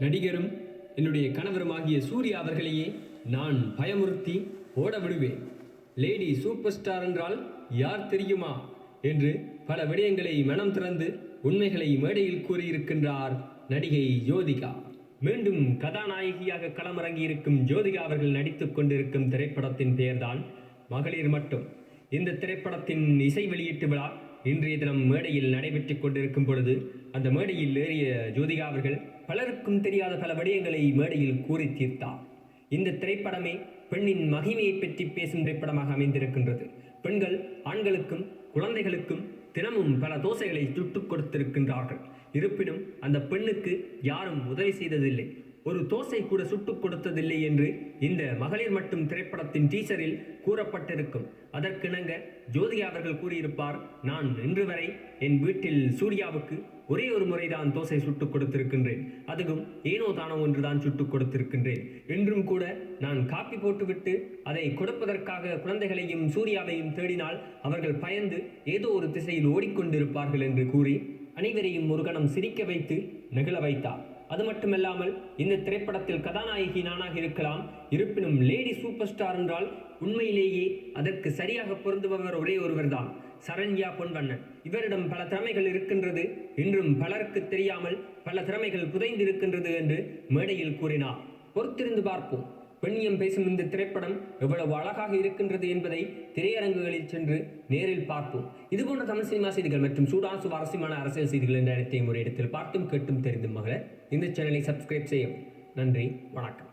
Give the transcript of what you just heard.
நடிகரும் என்னுடைய கணவருமாகிய சூர்யா அவர்களையே நான் பயமுறுத்தி ஓட விடுவேன் லேடி சூப்பர் ஸ்டார் என்றால் யார் தெரியுமா? என்று பல விடயங்களை மனம் திறந்து உண்மைகளை மேடையில் கூறியிருக்கின்றார் நடிகை ஜோதிகா. மீண்டும் கதாநாயகியாக களமிறங்கியிருக்கும் ஜோதிகா அவர்கள் நடித்துக் கொண்டிருக்கும் திரைப்படத்தின் பெயர்தான் மகளிர் மட்டும். இந்த திரைப்படத்தின் இசை வெளியீட்டு விழா இன்றைய தினம் மேடையில் நடைபெற்றுக் கொண்டிருக்கும் பொழுது அந்த மேடையில் ஏறிய ஜோதிகா அவர்கள் பலருக்கும் தெரியாத பல விடயங்களை மேடையில் கூறி தீர்த்தார். இந்த திரைப்படமே பெண்ணின் மகிமையை பற்றி பேசும் திரைப்படமாக அமைந்திருக்கின்றது. பெண்கள் ஆண்களுக்கும் குழந்தைகளுக்கும் தினமும் பல தோசைகளை சுட்டுக் கொடுத்திருக்கின்றார்கள். இருப்பினும் அந்த பெண்ணுக்கு யாரும் உதவி செய்ததில்லை. ஒரு தோசை கூட சுட்டுக் கொடுத்ததில்லை என்று இந்த மகளிர் மட்டும் திரைப்படத்தின் டீசரில் கூறப்பட்டிருக்கும். அதற்கிணங்க ஜோதிகா அவர்கள் கூறியிருப்பார் நான் இன்று வரை என் வீட்டில் சூர்யாவுக்கு ஒரே ஒரு முறைதான் தோசை சுட்டுக் கொடுத்திருக்கின்றேன். அதுவும் ஏனோ தானோ ஒன்றுதான் சுட்டுக் கொடுத்திருக்கின்றேன். என்றும் கூட நான் காப்பி போட்டுவிட்டு அதை கொடுப்பதற்காக குழந்தைகளையும் சூர்யாவையும் தேடினால் அவர்கள் பயந்து ஏதோ ஒரு திசையில் ஓடிக்கொண்டிருப்பார்கள் என்று கூறி அனைவரையும் ஒரு கணம் சிரிக்க வைத்து நெகிழ வைத்தார். அது மட்டுமல்லாமல் இந்த திரைப்படத்தில் கதாநாயகி நானாக இருக்கலாம். இருப்பினும் லேடி சூப்பர் ஸ்டார் என்றால் உண்மையிலேயே அதற்கு சரியாக பொருந்துபவர் ஒரே ஒருவர்தான். சரண்யா பொன்வண்ணன். இவரிடம் பல திறமைகள் இருக்கின்றது. இன்றும் பலருக்கு தெரியாமல் பல திறமைகள் புதைந்திருக்கின்றது என்று மேடையில் கூறினார். பொறுத்திருந்து பார்ப்போம். பெண்ணியம் பேசும் இந்த திரைப்படம் எவ்வளவு அழகாக இருக்கின்றது என்பதை திரையரங்குகளில் சென்று நேரில் பார்ப்போம். இதுபோன்ற தமிழ் சினிமா செய்திகள் மற்றும் சூடான் சுவாரஸ்யமான அரசியல் செய்திகள் என்ற அனைத்தையும் ஒரு இடத்தில் பார்த்தும் கேட்டும் தெரிந்தும் மகள இந்த சேனலை சப்ஸ்கிரைப் செய்யும் நன்றி வணக்கம்.